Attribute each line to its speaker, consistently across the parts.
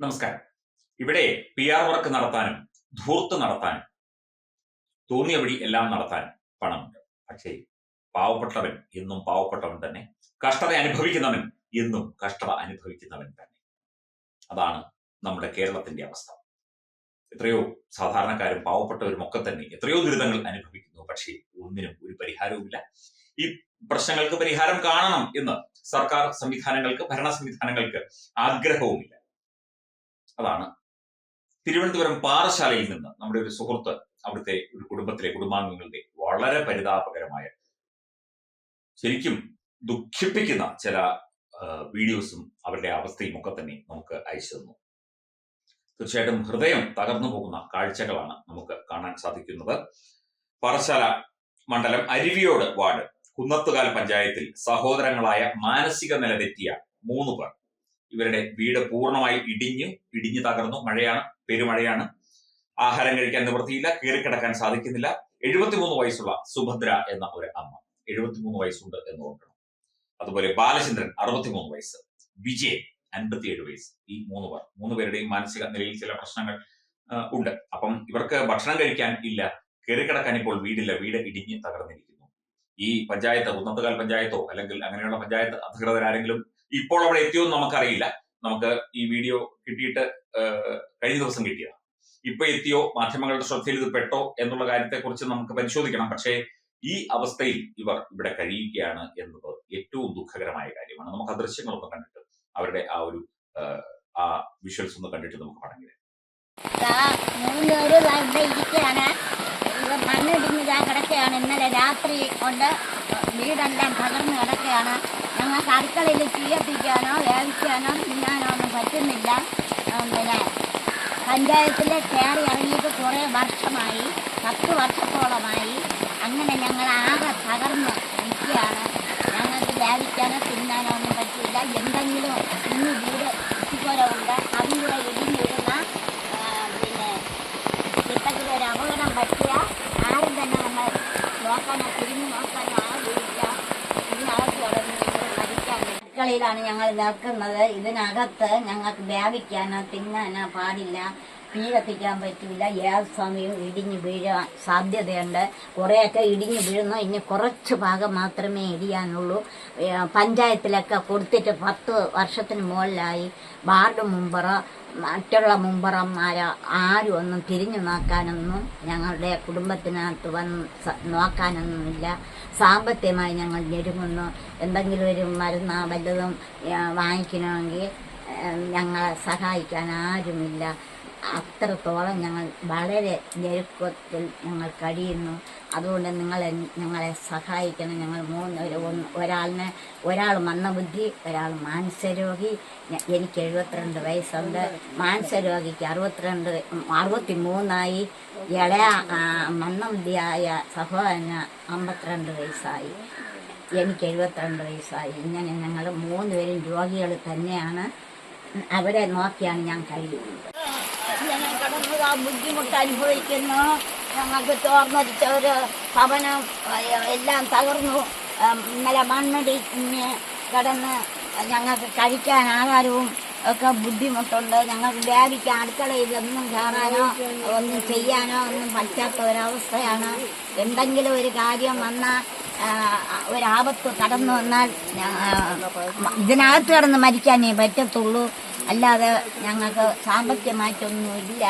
Speaker 1: നമസ്കാരം. ഇവിടെ P R work നടത്താനും ധൂർത്ത് നടത്താനും തോന്നിയ വഴി എല്ലാം നടത്താനും പണമുണ്ട്. പക്ഷേ പാവപ്പെട്ടവൻ എന്നും പാവപ്പെട്ടവൻ തന്നെ കഷ്ടത അനുഭവിക്കുന്നവൻ എന്നും കഷ്ടത അനുഭവിക്കുന്നവൻ തന്നെ. അതാണ് നമ്മുടെ കേരളത്തിന്റെ അവസ്ഥ. എത്രയോ സാധാരണക്കാരും പാവപ്പെട്ടവരും ഒക്കെ തന്നെ എത്രയോ ദുരിതങ്ങൾ അനുഭവിക്കുന്നു. പക്ഷേ ഒന്നിനും ഒരു പരിഹാരവുമില്ല. ഈ പ്രശ്നങ്ങൾക്ക് പരിഹാരം കാണണം എന്ന് സർക്കാർ സംവിധാനങ്ങൾക്ക് ഭരണ സംവിധാനങ്ങൾക്ക് ആഗ്രഹവുമില്ല. അതാണ്. തിരുവനന്തപുരം പാറശാലയിൽ നിന്ന് നമ്മുടെ ഒരു സുഹൃത്ത് അവിടുത്തെ ഒരു കുടുംബത്തിലെ കുടുംബാംഗങ്ങളുടെ വളരെ പരിതാപകരമായ ശരിക്കും ദുഃഖിപ്പിക്കുന്ന ചില വീഡിയോസും അവരുടെ അവസ്ഥയും ഒക്കെ തന്നെ നമുക്ക് അയച്ചു തന്നു. തീർച്ചയായിട്ടും ഹൃദയം തകർന്നു പോകുന്ന കാഴ്ചകളാണ് നമുക്ക് കാണാൻ സാധിക്കുന്നത്. പാറശാല മണ്ഡലം അരുവിയോട് വാർഡ് കുന്നത്തുകാൽ പഞ്ചായത്തിൽ സഹോദരങ്ങളായ മാനസിക നില തെറ്റിയ മൂന്ന് പേർ. ഇവരുടെ വീട് പൂർണമായി ഇടിഞ്ഞു ഇടിഞ്ഞു തകർന്നു. മഴയാണ് പെരുമഴയാണ്. ആഹാരം കഴിക്കാൻ നിവൃത്തിയില്ല കയറിക്കിടക്കാൻ സാധിക്കുന്നില്ല. എഴുപത്തിമൂന്ന് വയസ്സുള്ള സുഭദ്ര എന്ന ഒരു അമ്മ. എഴുപത്തിമൂന്ന് വയസ്സുണ്ട് എന്ന് ഓർക്കണം. അതുപോലെ ബാലചന്ദ്രൻ അറുപത്തിമൂന്ന് വയസ്സ്. വിജയൻ അൻപത്തിയേഴ് വയസ്സ്. ഈ മൂന്ന് പേർ മൂന്ന് പേരുടെയും മാനസിക നിലയിൽ ചില പ്രശ്നങ്ങൾ ഉണ്ട്. അപ്പം ഇവർക്ക് ഭക്ഷണം കഴിക്കാൻ ഇല്ല. കയറിക്കിടക്കാൻ ഇപ്പോൾ വീടില്ല. വീട് ഇടിഞ്ഞ് തകർന്നിരിക്കുന്നു. ഈ പഞ്ചായത്ത് ഉന്നതകാൽ പഞ്ചായത്തോ അല്ലെങ്കിൽ അങ്ങനെയുള്ള പഞ്ചായത്ത് അധികൃതരാരെങ്കിലും ഇപ്പോൾ അവിടെ എത്തിയോ എന്ന് നമുക്കറിയില്ല. നമുക്ക് ഈ വീഡിയോ കിട്ടിയിട്ട് കഴിഞ്ഞ ദിവസം കിട്ടിയതാണ് ഇപ്പൊ എത്തിയോ? മാധ്യമങ്ങളുടെ ശ്രദ്ധയിൽ ഇത് പെട്ടോ? എന്നുള്ള കാര്യത്തെക്കുറിച്ച് നമുക്ക് പരിശോധിക്കണം. പക്ഷേ ഈ അവസ്ഥയിൽ ഇവർ ഇവിടെ കഴിയുകയാണ് എന്നത് ഏറ്റവും ദുഃഖകരമായ കാര്യമാണ്. നമുക്ക് ആ ദൃശ്യങ്ങളൊന്ന് കണ്ടിട്ട് അവരുടെ ആ ഒരു ആ വിഷ്വൽസ് ഒന്ന് കണ്ടിട്ട് നമുക്ക് മടങ്ങി
Speaker 2: ഇരിക്കുകയാണ്. മണ്ണിടിഞ്ഞ് ഞാൻ കിടക്കുകയാണ്. ഇന്നലെ രാത്രി കൊണ്ട് വീടെല്ലാം തകർന്ന് കിടക്കുകയാണ്. ഞങ്ങൾക്ക് അടുക്കളയിൽ തീയപ്പിക്കാനോ വേവിക്കാനോ തിന്നാനോ ഒന്നും പറ്റുന്നില്ല. പിന്നെ പഞ്ചായത്തിലെ കയറി ഇറങ്ങിയിട്ട് കുറേ വർഷമായി പത്ത് വർഷത്തോളമായി അങ്ങനെ ഞങ്ങൾ ആകെ തകർന്ന് നിൽക്കുകയാണ് ഞങ്ങൾക്ക് വേവിക്കാനോ തിന്നാനോ ഒന്നും പറ്റില്ല എന്തെങ്കിലും ഇനി വീട് ഇതുപോലുണ്ട് അതും കൂടെ ഇടിഞ്ഞിരുന്ന ആ, പിന്നെ എന്തെങ്കിലും ഒരു അപകടം പറ്റിയ ആരും തന്നെ നമ്മൾ നോക്കാനോ തിരിഞ്ഞു നോക്കാനോ ആരുമില്ല ഇതിനകത്ത് കിടന്ന് ഞങ്ങൾ മരിക്കാൻ അടുക്കളയിലാണ് ഞങ്ങൾ നിൽക്കുന്നത് ഇതിനകത്ത് ഞങ്ങൾക്ക് വ്യാപിക്കാനോ തിന്നാനോ പാടില്ല. തീ കത്തിക്കാൻ പറ്റില്ല ഏത് സമയവും ഇടിഞ്ഞു വീഴാൻ സാധ്യതയുണ്ട്. കുറേയൊക്കെ ഇടിഞ്ഞു വീഴുന്നു. ഇനി കുറച്ച് ഭാഗം മാത്രമേ ഇടിയാനുള്ളൂ. പഞ്ചായത്തിലൊക്കെ കൊടുത്തിട്ട് പത്ത് വർഷത്തിന് മുകളിലായി. വാർഡ് മുമ്പറ മറ്റുള്ള മുമ്പറന്മാർ ആരും ഒന്നും തിരിഞ്ഞു നോക്കാനൊന്നും ഞങ്ങളുടെ കുടുംബത്തിനകത്ത് വന്ന് നോക്കാനൊന്നുമില്ല. സാമ്പത്തികമായി ഞങ്ങൾ ഞെരുങ്ങുന്നു. എന്തെങ്കിലും ഒരു മരുന്ന് വല്ലതും വാങ്ങിക്കണമെങ്കിൽ ഞങ്ങളെ സഹായിക്കാൻ ആരുമില്ല. അത്രത്തോളം ഞങ്ങൾ വളരെ ഞെരുക്കത്തിൽ ഞങ്ങൾ കഴിയുന്നു. അതുകൊണ്ട് നിങ്ങൾ ഞങ്ങളെ സഹായിക്കണം. ഞങ്ങൾ മൂന്ന് ഒരാളിനെ ഒരാൾ മന്ദബുദ്ധി ഒരാൾ മാനസരോഗി എനിക്ക് എഴുപത്തിരണ്ട് വയസ്സുണ്ട്. മാനസരോഗിക്ക് അറുപത്തിരണ്ട് അറുപത്തി മൂന്നായി ഇളയ മന്ദബുദ്ധിയായ സഹോദരന് അമ്പത്തിരണ്ട് വയസ്സായി. എനിക്ക് എഴുപത്തിരണ്ട് വയസ്സായി. ഇങ്ങനെ ഞങ്ങൾ മൂന്നുപേരും രോഗികൾ തന്നെയാണ്. അവരെ നോക്കിയാണ് ഞാൻ കഴിയുന്നത്. കടന്നു ബുദ്ധിമുട്ട് അനുഭവിക്കുന്നു ഞങ്ങൾക്ക് തോർന്നടിച്ച ഒരു ഭവനം എല്ലാം തകർന്നു. ഇന്നലെ മണ്ണിടിഞ്ഞ് കിടന്ന് ഞങ്ങൾക്ക് കഴിക്കാൻ ആഹാരവും ഒക്കെ ബുദ്ധിമുട്ടുണ്ട്. ഞങ്ങൾക്ക് വ്യാപിക്കാൻ അടുക്കളയിൽ ഒന്നും കയറാനോ ഒന്നും ചെയ്യാനോ ഒന്നും പറ്റാത്ത ഒരവസ്ഥയാണ് എന്തെങ്കിലും ഒരു കാര്യം വന്നാൽ ഒരാപത്ത് കടന്നു വന്നാൽ ഇതിനകത്ത് കിടന്ന് മരിക്കാനേ പറ്റത്തുള്ളൂ. അല്ലാതെ ഞങ്ങൾക്ക് സാമ്പത്തികമായിട്ടൊന്നുമില്ല.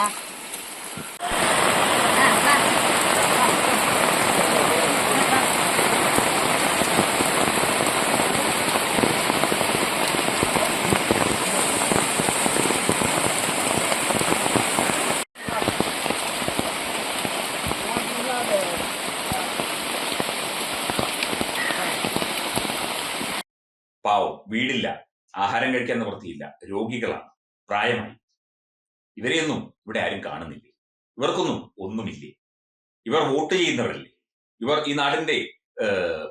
Speaker 1: പാവം വീടില്ല ആഹാരം കഴിക്കാൻ നിവൃത്തിയില്ല രോഗികളാണ്. പ്രായമായി. ഇവരെയൊന്നും ഇവിടെ ആരും കാണുന്നില്ലേ? ഇവർക്കൊന്നും ഒന്നുമില്ലേ? ഇവർ വോട്ട് ചെയ്യുന്നവരല്ലേ? ഇവർ ഈ നാടിന്റെ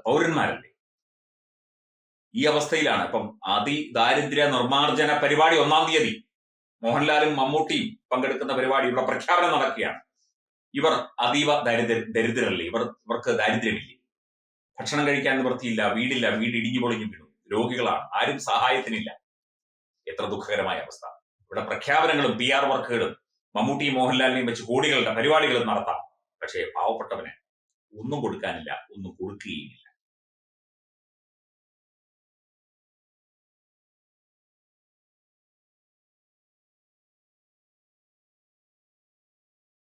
Speaker 1: പൗരന്മാരല്ലേ? ഈ അവസ്ഥയിലാണ്. ഇപ്പം അതിദാരിദ്ര്യ നിർമ്മാർജന പരിപാടി ഒന്നാം തീയതി മോഹൻലാലും മമ്മൂട്ടിയും പങ്കെടുക്കുന്ന പരിപാടി ഇവിടെ പ്രഖ്യാപനം നടക്കുകയാണ്. ഇവർ അതീവ ദരിദ്ര ദരിദ്രരല്ലേ? ഇവർ ഇവർക്ക് ദാരിദ്ര്യമില്ലേ? ഭക്ഷണം കഴിക്കാൻ നിവൃത്തിയില്ല വീടില്ല വീട് ഇടിഞ്ഞു പൊളിഞ്ഞു വീണു. രോഗികളാണ്. ആരും സഹായത്തിനില്ല. എത്ര ദുഃഖകരമായ അവസ്ഥ. ഇവിടെ പ്രഖ്യാപനങ്ങളും പി ആർ വർക്കുകളും മമ്മൂട്ടി മോഹൻലാലിനെയും വെച്ച് കോടികളുടെ പരിപാടികളും നടത്താം. പക്ഷേ പാവപ്പെട്ടവന് ഒന്നും കൊടുക്കാനില്ല ഒന്നും കൊടുക്കുകയുമില്ല.